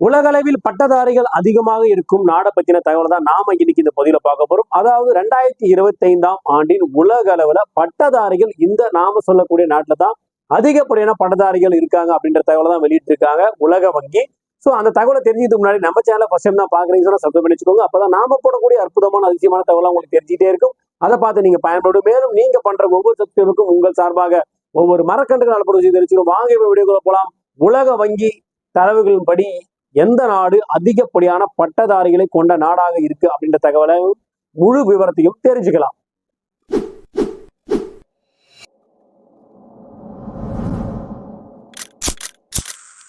உலகளவில் பட்டதாரிகள் அதிகமாக இருக்கும் நாடை பத்தின தகவல் தான் நாம இன்னைக்கு இந்த பகுதியில் பார்க்க போறோம். அதாவது ரெண்டாயிரத்தி இருபத்தி ஐந்தாம் ஆண்டின் உலக அளவுல பட்டதாரிகள் இந்த நாம சொல்லக்கூடிய நாட்டுல தான் அதிகப்படியான பட்டதாரிகள் இருக்காங்க அப்படின்ற தகவலை தான் வெளியிட்டு இருக்காங்க உலக வங்கி. ஸோ அந்த தகவலை தெரிஞ்சதுக்கு முன்னாடி நம்ம சேனலை ஃபர்ஸ்ட் டைம் தான் பாக்குறீங்க சொன்னா சப்ஸ்கிரைப் பண்ணி வச்சுக்கோங்க. அப்பதான் நாம போடக்கூடிய அற்புதமான அதிசயமான தகவலாம் உங்களுக்கு தெரிஞ்சுட்டே இருக்கும். அதை பார்த்து நீங்க பயன்படும். மேலும் நீங்க பண்ற ஒவ்வொரு சப்ஸ்கிரைபருக்கும் உங்கள் சார்பாக ஒவ்வொரு மரக்கண்டுகள் அனுப்புறது தெரிஞ்சுக்கணும் வாங்க வீடியோக்குள்ள போலாம். உலக வங்கி தரவுகளின்படி எந்த நாடு அதிகப்படியான பட்டதாரிகளை கொண்ட நாடாக இருக்கு அப்படின்ற தகவலை முழு விவரத்தையும் தெரிஞ்சுக்கலாம்.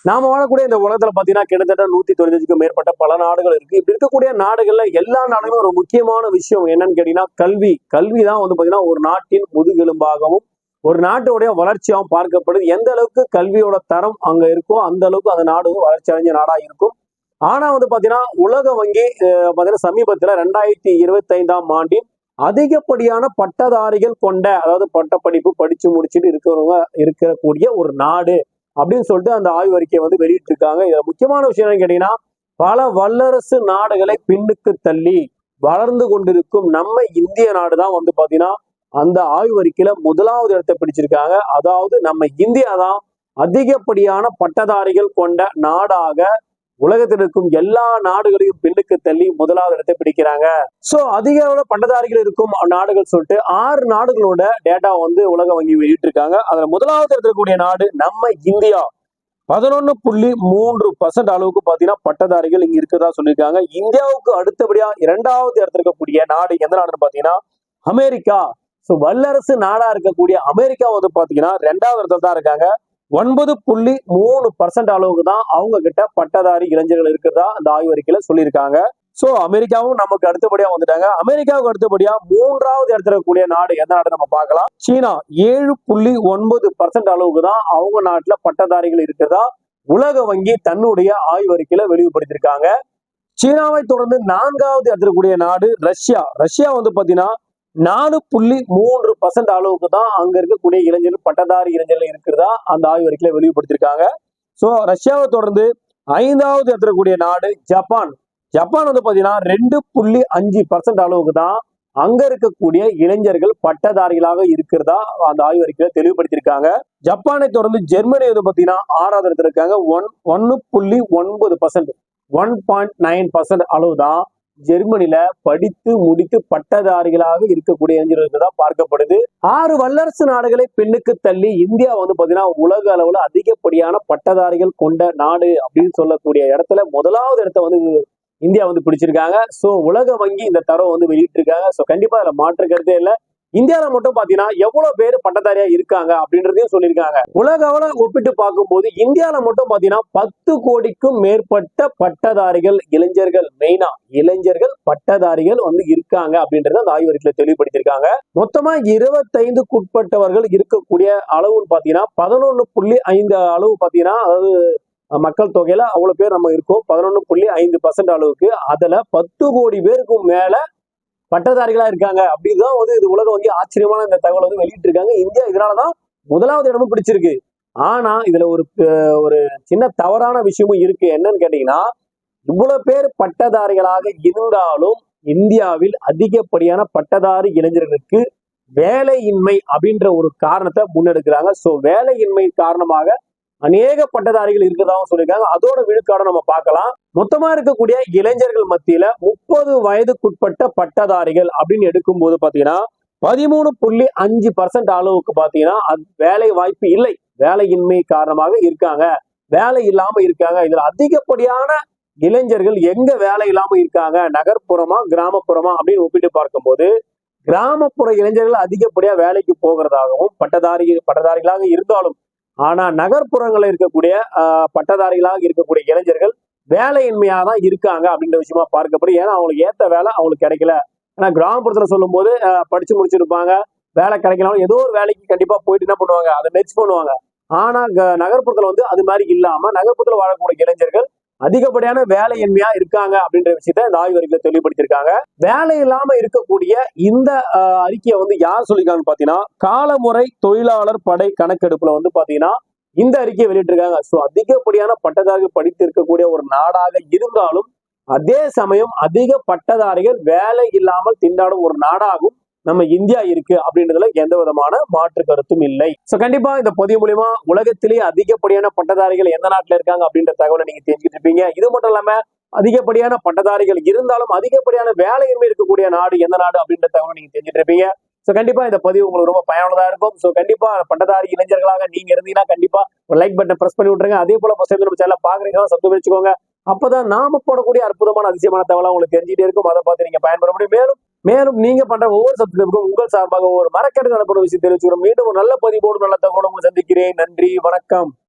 நாம வாழக்கூடிய இந்த உலகத்துல பாத்தீங்கன்னா கிட்டத்தட்ட நூத்தி தொண்ணூத்தஞ்சுக்கும் மேற்பட்ட பல நாடுகள் இருக்கு. இப்படி இருக்கக்கூடிய நாடுகள்ல எல்லா நாடுகளும் ஒரு முக்கியமான விஷயம் என்னன்னு கேட்டீங்கன்னா கல்வி. கல்வி தான் வந்து பாத்தீங்கன்னா ஒரு நாட்டின் முதுகெலும்பாகவும் ஒரு நாட்டுடைய வளர்ச்சியாகவும் பார்க்கப்படுது. எந்த அளவுக்கு கல்வியோட தரம் அங்க இருக்கோ அந்த அளவுக்கு அந்த நாடு வந்து வளர்ச்சி அடைஞ்ச நாடா இருக்கும். ஆனா வந்து பாத்தீங்கன்னா உலக வங்கி அஹ், பாத்தீங்கன்னா சமீபத்துல ரெண்டாயிரத்தி இருபத்தி ஐந்தாம் ஆண்டின் அதிகப்படியான பட்டதாரிகள் கொண்ட அதாவது பட்டப்படிப்பு படிச்சு முடிச்சுட்டு இருக்கிறவங்க இருக்கக்கூடிய ஒரு நாடு அப்படின்னு சொல்லிட்டு அந்த ஆய்வு அறிக்கையை வந்து வெளியிட்டு இருக்காங்க இதுல முக்கியமான விஷயம் என்னன்னு கேட்டீங்கன்னா பல வல்லரசு நாடுகளை பின்னுக்கு தள்ளி வளர்ந்து கொண்டிருக்கும் நம்ம இந்திய நாடு தான் வந்து பாத்தீங்கன்னா அந்த ஆய்வறிக்கையில முதலாவது இடத்தை பிடிச்சிருக்காங்க. அதாவது நம்ம இந்தியா தான் அதிகப்படியான பட்டதாரிகள் கொண்ட நாடாக உலகத்தில் இருக்கும் எல்லா நாடுகளையும் பின்னுக்கு தள்ளி முதலாவது இடத்தை பிடிக்கிறாங்க. சோ அதிக அளவுல பட்டதாரிகள் இருக்கும் நாடுகள் சொல்லிட்டு ஆறு நாடுகளோட டேட்டா வந்து உலக வங்கி வெளியிட்டிருக்காங்க. அதுல முதலாவது இருக்கக்கூடிய நாடு நம்ம இந்தியா. பதினொன்னு புள்ளி மூன்று பர்சன்ட் அளவுக்கு பாத்தீங்கன்னா பட்டதாரிகள் இங்க இருக்கிறதா சொல்லியிருக்காங்க. இந்தியாவுக்கு அடுத்தபடியா இரண்டாவது இடத்துல இருக்கக்கூடிய நாடு எந்த நாடுன்னு பாத்தீங்கன்னா அமெரிக்கா. ஸோ வல்லரசு நாடா இருக்கக்கூடிய அமெரிக்கா வந்து பாத்தீங்கன்னா ரெண்டாவது இடத்துல தான் இருக்காங்க. ஒன்பது புள்ளி மூணு பர்சன்ட் அளவுக்கு தான் அவங்க கிட்ட பட்டதாரி இளைஞர்கள் இருக்கிறதா அந்த ஆய்வறிக்கையில சொல்லியிருக்காங்க. ஸோ அமெரிக்காவும் நமக்கு அடுத்தபடியா வந்துட்டாங்க. அமெரிக்காவுக்கு அடுத்தபடியா மூன்றாவது இடத்துல இருக்கக்கூடிய நாடு எந்த நாடு நம்ம பார்க்கலாம். சீனா ஏழு புள்ளி ஒன்பது பர்சன்ட் அளவுக்கு தான் அவங்க நாட்டுல பட்டதாரிகள் இருக்கிறதா உலக வங்கி தன்னுடைய ஆய்வறிக்கையில வெளிவுபடுத்தியிருக்காங்க சீனாவை தொடர்ந்து நான்காவது இடத்துல கூடிய நாடு ரஷ்யா. ரஷ்யா வந்து பாத்தீங்கன்னா நாலு புள்ளி மூன்று பர்சன்ட் அளவுக்கு தான் அங்க இருக்கக்கூடிய இளைஞர்கள் பட்டதாரி இளைஞர்கள் இருக்கிறதா அந்த ஆய்வு அறிக்கையில வெளிவுபடுத்தியிருக்காங்க சோ ரஷ்யாவை தொடர்ந்து ஐந்தாவது இடத்துல நாடு ஜப்பான். ஜப்பான் வந்து பாத்தீங்கன்னா ரெண்டு புள்ளி அஞ்சு பர்சன்ட் அளவுக்கு தான் அங்க இருக்கக்கூடிய இளைஞர்கள் பட்டதாரிகளாக இருக்கிறதா அந்த ஆய்வு அறிக்கையில தெளிவுபடுத்தியிருக்காங்க. ஜப்பானை தொடர்ந்து ஜெர்மனி வந்து பாத்தீங்கன்னா ஆறாவது இடத்துல இருக்காங்க ஒன் ஒன்னு புள்ளி ஒன்பது percent one point nine percent அளவு தான் ஜெர்மனில படித்து முடித்து பட்டதாரிகளாக இருக்கக்கூடிய இளைஞர்களுக்கு தான் பார்க்கப்படுது. ஆறு வல்லரசு நாடுகளை பெண்ணுக்கு தள்ளி இந்தியா வந்து பாத்தீங்கன்னா உலக அளவுல அதிகப்படியான பட்டதாரிகள் கொண்ட நாடு அப்படின்னு சொல்லக்கூடிய இடத்துல முதலாவது இடத்த வந்து இந்தியா வந்து பிடிச்சிருக்காங்க. சோ உலக வங்கி இந்த தரவை வந்து வெளியிட்டிருக்காங்க. சோ கண்டிப்பா அதுல மாற்று கருத்தே இல்லை. இந்தியாவில மட்டும் பாத்தீங்கன்னா எவ்வளவு பேர் பட்டதாரியா இருக்காங்க அப்படின்றதையும் சொல்லியிருக்காங்க. உலக அளவுல ஒப்பிட்டு பார்க்கும்போது இந்தியாவில மட்டும் பாத்தீங்கன்னா பத்து கோடிக்கும் மேற்பட்ட பட்டதாரிகள் இளைஞர்கள் மெயினா இளைஞர்கள் பட்டதாரிகள் வந்து இருக்காங்க அப்படின்றத அந்த ஆய்வறிக்கையில தெளிவுபடுத்தியிருக்காங்க. மொத்தமா இருபத்தைந்துக்குட்பட்டவர்கள் இருக்கக்கூடிய அளவுன்னு பாத்தீங்கன்னா பதினொன்னு புள்ளி ஐந்து அளவு பாத்தீங்கன்னா அதாவது மக்கள் தொகையில அவ்வளவு பேர் நம்ம இருக்கோம். பதினொன்னு புள்ளி ஐந்து பர்சன்ட் அளவுக்கு. அதுல பத்து கோடி பேருக்கும் மேல பட்டதாரிகளா இருக்காங்க அப்படிதான் வந்து இது உலக வங்கி ஆச்சரியமான இந்த தகவல் வந்து வெளியிட்டு இருக்காங்க இந்தியா இதனாலதான் முதலாவது இடமும் பிடிச்சிருக்கு. ஆனா இதுல ஒரு ஒரு சின்ன தவறான விஷயமும் இருக்கு. என்னன்னு கேட்டீங்கன்னா இவ்வளவு பேர் பட்டதாரிகளாக இருந்தாலும் இந்தியாவில் அதிகப்படியான பட்டதாரி இளைஞர்களுக்கு வேலையின்மை அப்படின்ற ஒரு காரணத்தை முன்னெடுக்கிறாங்க. சோ வேலையின்மை காரணமாக அநேக பட்டதாரிகள் இருக்கிறதாவும் சொல்லியிருக்காங்க. அதோட விழுக்காடு நம்ம பார்க்கலாம். மொத்தமா இருக்கக்கூடிய இளைஞர்கள் மத்தியில முப்பது வயதுக்குட்பட்ட பட்டதாரிகள் அப்படின்னு எடுக்கும்போது பாத்தீங்கன்னா பதிமூணு புள்ளி அஞ்சு பர்சன்ட் அளவுக்கு பாத்தீங்கன்னா வேலை வாய்ப்பு இல்லை. வேலையின்மை காரணமாக இருக்காங்க. வேலை இல்லாம இருக்காங்க. இதுல அதிகப்படியான இளைஞர்கள் எங்க வேலை இல்லாம இருக்காங்க? நகர்ப்புறமா கிராமப்புறமா அப்படின்னு ஒப்பிட்டு பார்க்கும்போது கிராமப்புற இளைஞர்கள் அதிகப்படியா வேலைக்கு போகிறதாகவும் பட்டதாரி பட்டதாரிகளாக இருந்தாலும் ஆனா நகர்ப்புறங்களில் இருக்கக்கூடிய பட்டதாரிகளாக இருக்கக்கூடிய இளைஞர்கள் வேலையின்மையாக தான் இருக்காங்க அப்படின்ற விஷயமா பார்க்கப்படும் ஏன்னா அவங்களுக்கு ஏற்ற வேலை அவங்களுக்கு கிடைக்கல. ஏன்னா கிராமப்புறத்தில் சொல்லும் போது படிச்சு முடிச்சிருப்பாங்க வேலை கிடைக்கலாம் ஏதோ ஒரு வேலைக்கு கண்டிப்பாக போயிட்டு என்ன பண்ணுவாங்க? அதை நெச் பண்ணுவாங்க. ஆனா க- வந்து அது மாதிரி இல்லாமல் நகர்ப்புறத்தில் வாழக்கூடிய இளைஞர்கள் அதிகப்படியான வேலையின்மையா இருக்காங்க அப்படின்ற விஷயத்த இந்த ஆய்வறிக்கையில தெளிவுபடுத்தியிருக்காங்க. வேலை இல்லாம இருக்கக்கூடிய இந்த அறிக்கையை வந்து யார் சொல்லியிருக்காங்கன்னு பாத்தீங்கன்னா காலமுறை தொழிலாளர் படை கணக்கெடுப்புல வந்து பாத்தீங்கன்னா இந்த அறிக்கையை வெளியிட்டிருக்காங்க. ஸோ அதிகப்படியான பட்டதாரிகள் படித்து இருக்கக்கூடிய ஒரு நாடாக இருந்தாலும் அதே சமயம் அதிக பட்டதாரிகள் வேலை இல்லாமல் திண்டாடும் ஒரு நாடாகும் நம்ம இந்தியா இருக்கு அப்படின்றதுல எந்த விதமான மாற்று கருத்தும் இல்லை. சோ கண்டிப்பா இந்த பதிவு மூலியமா உலகத்திலேயே அதிகப்படியான பட்டதாரிகள் எந்த நாட்டுல இருக்காங்க அப்படின்ற தகவலை நீங்க தெரிஞ்சுக்கிட்டு இருப்பீங்க. இது மட்டும் இல்லாம அதிகப்படியான பட்டதாரிகள் இருந்தாலும் அதிகப்படியான வேலையின்மை இருக்கக்கூடிய நாடு எந்த நாடு அப்படின்ற தகவலை நீங்க தெரிஞ்சுட்டு இருப்பீங்க. சோ கண்டிப்பா இந்த பதிவு உங்களுக்கு ரொம்ப பயனுள்ளதா இருக்கும். சோ கண்டிப்பா பட்டதாரி இளைஞர்களாக நீங்க இருந்தீங்கன்னா கண்டிப்பா ஒரு லைக் பட்டனை பிரஸ் பண்ணி விட்டுருங்க. அதே போல ஃபர்ஸ்ட் டைம் நம்ம சேனல பாக்குறீங்கன்னா சப்ஸ்கிரைப் வச்சுக்கோங்க அப்பதான் நாம போடக்கூடிய அற்புதமான அதிசயமான தகவலாம் உங்களுக்கு தெரிஞ்சுட்டே இருக்கும். அதை பார்த்து நீங்க பயன்பெற முடியும். மேலும் மேலும் நீங்க பண்ற ஒவ்வொரு சப்ஸ்கிரைபுக்கும் உங்கள் சார்பாக ஒரு மரக்கட்டு நடப்படும் விஷயம் தெரிவிச்சுக்கிறோம். மீண்டும் ஒரு நல்ல பதிவோடு நல்ல தகவலும் சந்திக்கிறேன். நன்றி வணக்கம்.